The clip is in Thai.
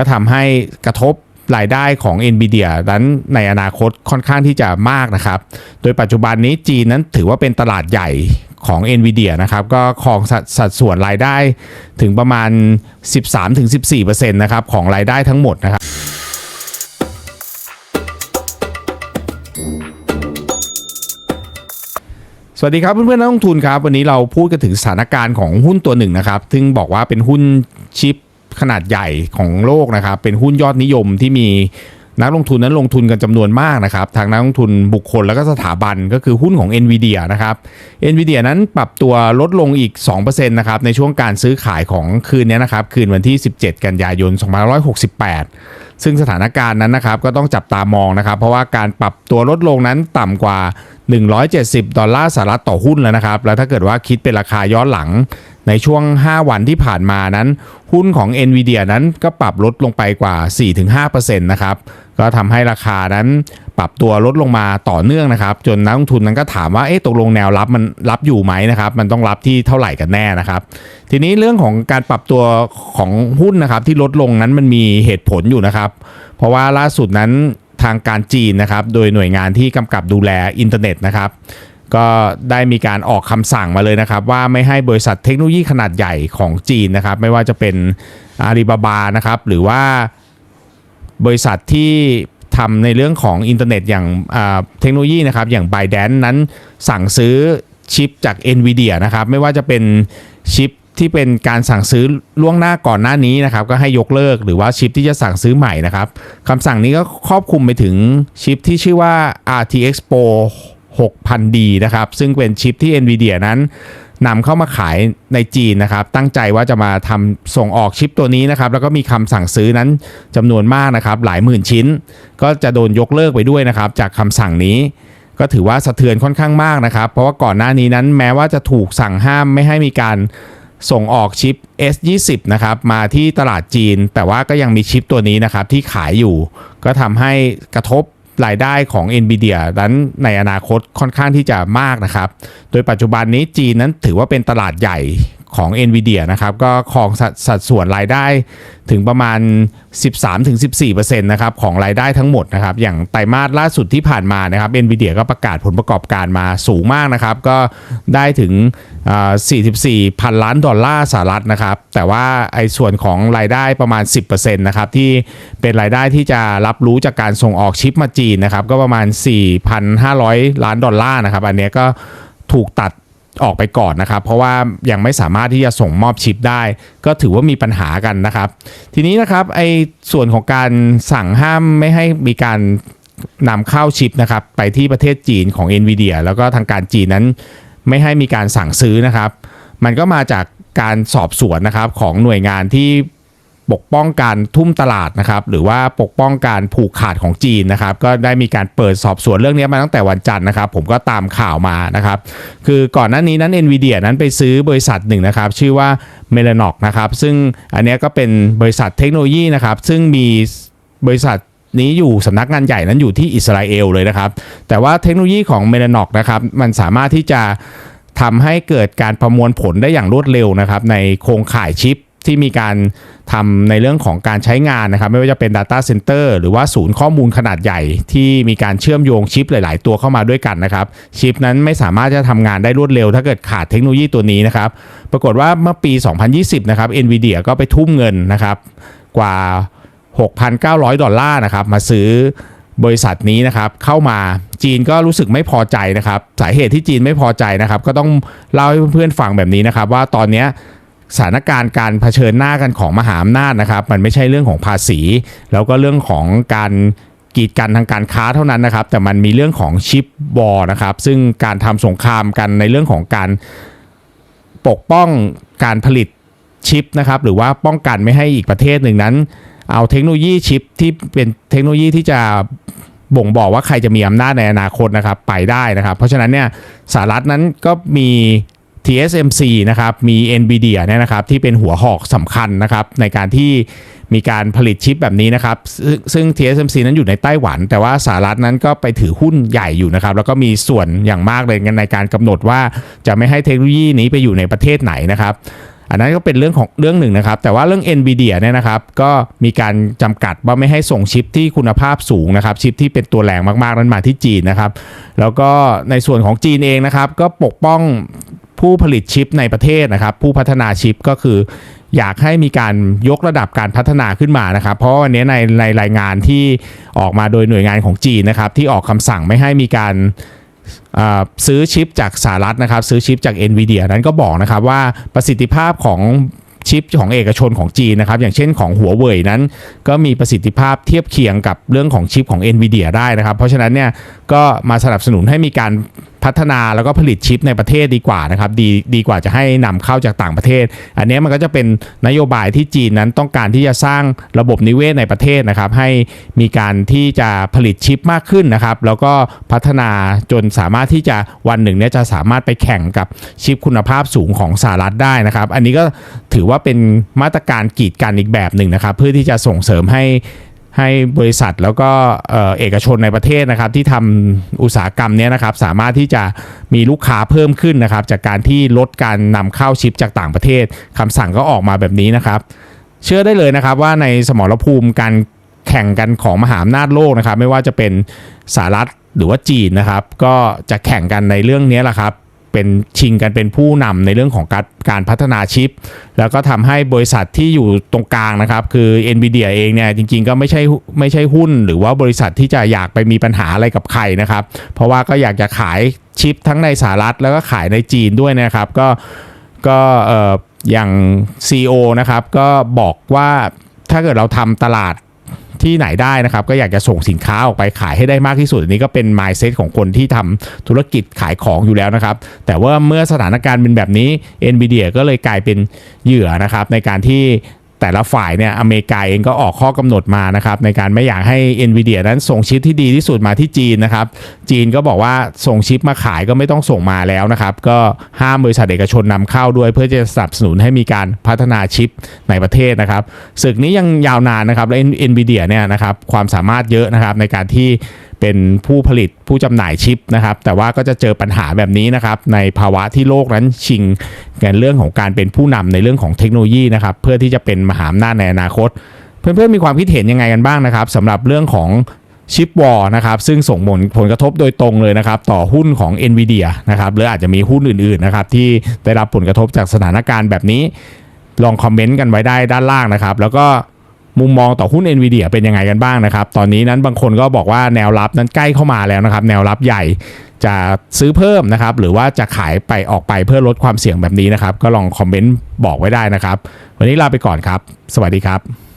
ก็ทำให้กระทบรายได้ของ NVIDIA นั้นในอนาคตค่อนข้างที่จะมากนะครับ โดยปัจจุบันนี้จีนนั้นถือว่าเป็นตลาดใหญ่ของ NVIDIA นะครับ ก็ครองสัดสัดส่วนรายได้ถึงประมาณ 13-14%นะครับของรายได้ทั้งหมดนะครับสวัสดีครับเพื่อนๆนักลงทุนครับ วันนี้เราพูดกันถึงสถานการณ์ของหุ้นตัวหนึ่งนะครับ ซึ่งบอกว่าเป็นหุ้นชิป ขนาดใหญ่ของโลกนะครับ เป็นหุ้นยอดนิยมที่มีนักลงทุนนั้นลงทุนกันจำนวนมากนะครับ ทางนักลงทุนบุคคลแล้วก็สถาบันก็คือหุ้นของ NVIDIA นะครับ NVIDIA นั้นปรับตัวลดลงอีก2%นะครับในช่วงการซื้อขายของคืนนี้นะครับ คืนวันที่ 17 กันยายน 2568 ซึ่งสถานการณ์นั้นนะครับก็ต้องจับตามองนะครับ เพราะว่าการปรับตัวลดลงนั้นต่ำกว่า 170 ดอลลาร์สหรัฐต่อหุ้นแล้วนะครับ แล้วถ้าเกิดว่าคิดเป็นราคาย้อนหลัง ในช่วง 5 วันที่ผ่านมานั้น หุ้นของ NVIDIA นั้นก็ปรับลดลงไปกว่า 4-5%นะครับ ก็ทำให้ราคานั้นปรับตัวลดลงมาต่อเนื่องนะครับ จนนักลงทุนนั้นก็ถามว่าเอ๊ะตกลงแนวรับมันรับอยู่ไหมนะครับ มันต้องรับที่เท่าไหร่กันแน่นะครับ ทีนี้เรื่องของการปรับตัวของหุ้นนะครับที่ลดลงนั้นมันมีเหตุผลอยู่นะครับ เพราะว่าล่าสุดนั้นทางการจีนนะครับ โดยหน่วยงานที่กำกับดูแลอินเทอร์เน็ตนะครับ ก็ได้มีการออกคำสั่งมาเลยนะครับ ว่าไม่ให้บริษัทเทคโนโลยีขนาดใหญ่ของจีนนะครับ ไม่ว่าจะเป็นอาลีบาบานะครับ หรือว่าบริษัทที่ทำในเรื่องของอินเทอร์เน็ตอย่างเทคโนโลยีนะครับ อย่าง b y d a n นั้นสั่งซื้อชิปจาก NVIDIA นะครับ ไม่ว่าจะเป็นชิปที่เป็นการสั่งซื้อล่วงหน้าก่อนหน้านี้นะครับ ก็ให้ยกเลิกหรือว่าชิปที่จะสั่งซื้อใหม่นะครับคำสั่งนี้ก็ครอบคลุมไปถึงชิปที่ชื่อว่า RTX Pro 6000D นะครับ ซึ่งเป็นชิปที่ NVIDIA นั้นนำเข้ามาขายในจีนนะครับ ตั้งใจว่าจะมาทำส่งออกชิปตัวนี้นะครับ แล้วก็มีคำสั่งซื้อนั้นจำนวนมากนะครับ หลายหมื่นชิ้น ก็จะโดนยกเลิกไปด้วยนะครับ จากคำสั่งนี้ ก็ถือว่าสะเทือนค่อนข้างมากนะครับ เพราะว่าก่อนหน้านี้นั้นแม้ว่าจะถูกสั่งห้ามไม่ให้มีการส่งออกชิป S20 นะครับ มาที่ตลาดจีน แต่ว่าก็ยังมีชิปตัวนี้นะครับที่ขายอยู่ ก็ทำให้กระทบ รายได้ของ NVIDIA นั้นในอนาคตค่อนข้างที่จะมากนะครับ โดยปัจจุบันนี้จีนนั้นถือว่าเป็นตลาดใหญ่ ของ NVIDIA นะครับก็ครองสัดสัดส่วนรายได้ถึงประมาณ 13-14%นะครับของรายได้ทั้งหมดนะครับอย่างไตรมาสล่าสุดที่ผ่านมานะครับ NVIDIA ก็ประกาศผลประกอบการมาสูงมากนะครับ ก็ได้ถึงอ่า44 พันล้านดอลลาร์สหรัฐนะครับ แต่ว่าไอ้ส่วนของรายได้ประมาณ 10%นะครับที่เป็นรายได้ที่จะรับรู้จากการส่งออกชิปมาจีนนะครับก็ประมาณ 4,500 ล้านดอลลาร์นะครับอันนี้ก็ถูกตัด ออกไปก่อนนะครับ เพราะว่ายังไม่สามารถที่จะส่งมอบชิปได้ ก็ถือว่ามีปัญหากันนะครับ ทีนี้นะครับไอ้ส่วนของการสั่งห้ามไม่ให้มีการนำเข้าชิปนะครับไปที่ประเทศจีนของ NVIDIA แล้วก็ทางการจีนนั้นไม่ให้มีการสั่งซื้อนะครับ มันก็มาจากการสอบสวนนะครับของหน่วยงานที่ ปกป้องการทุ่มตลาดนะครับหรือว่าปกป้องการผูกขาดของจีนนะครับก็ได้มีการเปิดสอบสวนเรื่องนี้มาตั้งแต่วันจันทร์นะครับ ผมก็ตามข่าวมานะครับคือก่อนหน้านี้นั้น NVIDIA นั้นไปซื้อบริษัทหนึ่งนะครับชื่อว่า m e l a n o c นะครับซึ่งอันนี้ก็เป็นบริษัทเทคโนโลยีนะครับซึ่งมีบริษัทนี้อยู่สำนักงานใหญ่นั้นอยู่ที่อิสราเอลเลยนะครับ แต่ว่าเทคโนโลยีของ m e l a n o c นะครับมันสามารถที่จะทำให้เกิดการประมวลผลได้อย่างรวดเร็วนะครับในโครงข่ายชิป ที่มีการทำในเรื่องของการใช้งานนะครับ ไม่ว่าจะเป็น Data Center หรือว่าศูนย์ข้อมูลขนาดใหญ่ ที่มีการเชื่อมโยงชิปหลาย ๆ ตัวเข้ามาด้วยกันนะครับ ชิปนั้นไม่สามารถจะทำงานได้รวดเร็ว ถ้าเกิดขาดเทคโนโลยีตัวนี้นะครับ ปรากฏว่าเมื่อปี 2020 นะครับ NVIDIA ก็ไปทุ่มเงินนะครับ กว่า 6,900 ดอลลาร์นะครับ มาซื้อบริษัทนี้นะครับเข้ามาจีนก็รู้สึกไม่พอใจนะครับ สาเหตุที่จีนไม่พอใจนะครับ ก็ต้องเล่าให้เพื่อนๆฟังแบบนี้นะครับ ว่าตอนเนี้ย สถานการณ์การเผชิญหน้ากันของมหาอำนาจนะครับ มันไม่ใช่เรื่องของภาษี แล้วก็เรื่องของการกีดกันทางการค้าเท่านั้นนะครับ แต่มันมีเรื่องของชิปวอร์นะครับ ซึ่งการทำสงครามกันในเรื่องของการปกป้องการผลิตชิปนะครับ หรือว่าป้องกันไม่ให้อีกประเทศหนึ่งนั้น เอาเทคโนโลยีชิปที่เป็นเทคโนโลยีที่จะบ่งบอกว่าใครจะมีอำนาจในอนาคตนะครับไปได้นะครับ เพราะฉะนั้นเนี่ยสหรัฐนั้นก็มี TSMC นะครับมี NVIDIA เนี่ยนะครับที่เป็นหัวหอกสำคัญนะครับในการที่มีการผลิตชิปแบบนี้นะครับ ซึ่ง TSMC นั้นอยู่ในไต้หวัน แต่ว่าสหรัฐนั้นก็ไปถือหุ้นใหญ่อยู่นะครับ แล้วก็มีส่วนอย่างมากเลยในการกำหนดว่าจะไม่ให้เทคโนโลยีนี้ไปอยู่ในประเทศไหนนะครับอันนั้นก็เป็นเรื่องของเรื่องหนึ่งนะครับ แต่ว่าเรื่อง NVIDIA เนี่ยนะครับก็มีการจำกัดว่าไม่ให้ส่งชิปที่คุณภาพสูงนะครับ ชิปที่เป็นตัวแรงมากๆ นั้นมาที่จีนนะครับ แล้วก็ในส่วนของจีนเองนะครับ ก็ปกป้อง ผู้ผลิตชิปในประเทศนะครับ ผู้พัฒนาชิปก็คือ อยากให้มีการยกระดับการพัฒนาขึ้นมานะครับ เพราะวันนี้ในในรายงานที่ออกมาโดยหน่วยงานของจีนนะครับ ที่ออกคำสั่งไม่ให้มีการซื้อชิปจากสหรัฐนะครับ ซื้อชิปจาก NVIDIA นั้นก็บอกนะครับว่าประสิทธิภาพของชิปของเอกชนของจีนนะครับ อย่างเช่นของหัวเว่ยนั้น ก็มีประสิทธิภาพเทียบเคียงกับเรื่องของชิปของ NVIDIA ได้นะครับ เพราะฉะนั้นเนี่ยก็มาสนับสนุนให้มีการพัฒนาแล้วก็ผลิตชิปในประเทศดีกว่านะครับดีดีกว่าจะให้นำเข้าจากต่างประเทศ อันนี้มันก็จะเป็นนโยบายที่จีนนั้นต้องการที่จะสร้างระบบนิเวศในประเทศนะครับให้มีการที่จะผลิตชิปมากขึ้นนะครับแล้วก็พัฒนาจนสามารถที่จะวันหนึ่งเนี่ยจะสามารถไปแข่งกับชิปคุณภาพสูงของสหรัฐได้นะครับ อันนี้ก็ถือว่าเป็นมาตรการกีดกันอีกแบบหนึ่งนะครับ เพื่อที่จะส่งเสริมให้ ให้บริษัทแล้วก็เอกชนในประเทศนะครับที่ทำอุตสาหกรรมนี้นะครับสามารถที่จะมีลูกค้าเพิ่มขึ้นนะครับ จากการที่ลดการนำเข้าชิปจากต่างประเทศคำสั่งก็ออกมาแบบนี้นะครับ เชื่อได้เลยนะครับว่าในสมรภูมิการแข่งกันของมหาอำนาจโลกนะครับ ไม่ว่าจะเป็นสหรัฐหรือว่าจีนนะครับ ก็จะแข่งกันในเรื่องนี้แหละครับ เป็นชิงกันเป็นผู้นำในเรื่องของการการพัฒนาชิป แล้วก็ทำให้บริษัทที่อยู่ตรงกลางนะครับ คือ NVIDIA เองเนี่ยจริงๆ ก็ไม่ใช่ไม่ใช่หุ้น หรือว่าบริษัทที่จะอยากไปมีปัญหาอะไรกับใครนะครับ เพราะว่าก็อยากจะขายชิปทั้งในสหรัฐแล้วก็ขายในจีนด้วยนะครับ ก็ก็เอ่ออย่าง CEO นะครับก็บอกว่าถ้าเกิดเราทำตลาด ที่ไหนได้นะครับ ก็อยากจะส่งสินค้าออกไปขายให้ได้มากที่สุดอันนี้ก็เป็น mindset ของคนที่ทำธุรกิจขายของอยู่แล้วนะครับ แต่ว่าเมื่อสถานการณ์เป็นแบบนี้ NVIDIA ก็เลยกลายเป็นเหยื่อนะครับในการที่ แต่ละฝ่ายเนี่ยอเมริกาเองก็ออกข้อกำหนดมานะครับในการไม่อยากให้ NVIDIA นั้นส่งชิปที่ดีที่สุดมาที่จีนนะครับ จีนก็บอกว่าส่งชิปมาขายก็ไม่ต้องส่งมาแล้วนะครับ ก็ห้ามบริษัทเอกชนนำเข้าด้วย เพื่อจะสนับสนุนให้มีการพัฒนาชิปในประเทศนะครับศึกนี้ยังยาวนานนะครับและ NVIDIA เนี่ยนะครับความสามารถเยอะนะครับในการที่ เป็นผู้ผลิตผู้จำหน่ายชิปนะครับ แต่ว่าก็จะเจอปัญหาแบบนี้นะครับ ในภาวะที่โลกนั้นชิงกันเรื่องของการเป็นผู้นำในเรื่องของเทคโนโลยีนะครับ เพื่อที่จะเป็นมหาอำนาจในอนาคต เพื่อนๆมีความคิดเห็นยังไงกันบ้างนะครับสำหรับเรื่องของชิปวอลนะครับซึ่งส่งผลผลกระทบโดยตรงเลยนะครับ ต่อหุ้นของ NVIDIA นะครับหรืออาจจะมีหุ้นอื่นๆนะครับที่ได้รับผลกระทบจากสถานการณ์แบบนี้ ลองคอมเมนต์กันไว้ได้ด้านล่างนะครับ แล้วก็ มุมมองต่อหุ้น NVIDIA เป็นยังไงกันบ้างนะครับ ตอนนี้นั้นบางคนก็บอกว่าแนวรับนั้นใกล้เข้ามาแล้วนะครับ แนวรับใหญ่จะซื้อเพิ่มนะครับ หรือว่าจะขายไปออกไปเพื่อลดความเสี่ยงแบบนี้นะครับ ก็ลองคอมเมนต์บอกไว้ได้นะครับ วันนี้ลาไปก่อนครับ สวัสดีครับ